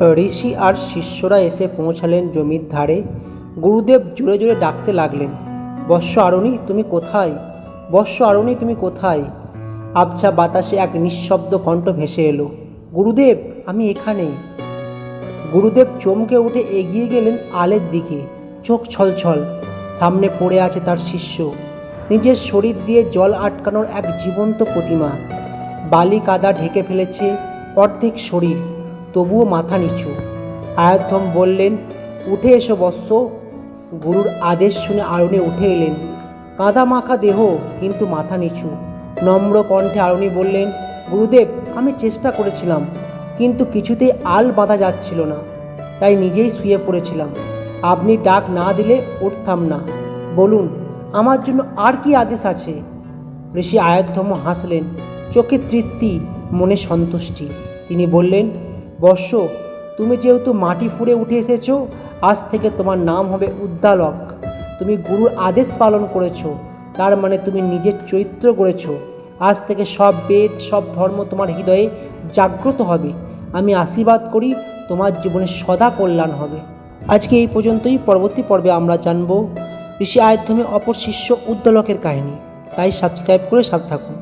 ঋষি আর শিষ্যরা এসে পৌঁছালেন জমির ধারে। গুরুদেব জোরে জোরে ডাকতে লাগলেন বর্ষ আরণি, তুমি কোথায়? বর্ষ আরণি, তুমি কোথায়? আবছা বাতাসে এক নিঃশব্দ কণ্ঠ ভেসে এলো, গুরুদেব, আমি এখানে। গুরুদেব চমকে উঠে এগিয়ে গেলেন আলের দিকে, চোখ ছলছল, সামনে পড়ে আছে তার শিষ্য। নিজের শরীর দিয়ে জল আটকানোর এক জীবন্ত প্রতিমা। বালি কাদা ঢেকে ফেলেছে অর্ধেক শরীর। তবুও মাথা নিচু। আয়ধ্যম বললেন, উঠে এসো বৎস। গুরুর আদেশ শুনে আরণে উঠে এলেন। কাদা মাখা দেহ, কিন্তু মাথা নিচু। নম্র কণ্ঠে আরণি বললেন, গুরুদেব, আমি চেষ্টা করেছিলাম, কিন্তু কিছুতেই আল বাঁধা যাচ্ছিল না। তাই নিজেই শুয়ে পড়েছিলাম। আপনি ডাক না দিলে উঠতাম না। বলুন, আমার জন্য আর কি আদেশ আছে? ঋষি আয়ধ্যম হাসলেন, চোখে তৃপ্তি, মনে সন্তুষ্টি। তিনি বললেন বর্ষ, তুমি যেহেতু মাটি ফুঁড়ে উঠে এসেছ, আজ থেকে তোমার নাম হবে উদ্দালক। তুমি গুরুর আদেশ পালন করেছ, তার মানে তুমি নিজের চরিত্র গড়েছো। আজ থেকে সব বেদ, সব ধর্ম তোমার হৃদয়ে জাগ্রত হবে। আমি আশীর্বাদ করি, তোমার জীবনে সদা কল্যাণ হবে। আজকে এই পর্যন্তই, পরবর্তী পর্বে আমরা জানব, ঋষি আয়ধ্যমে অপর শিষ্য উদ্দলকের কাহিনী। তাই সাবস্ক্রাইব করে সাথে থাকুন।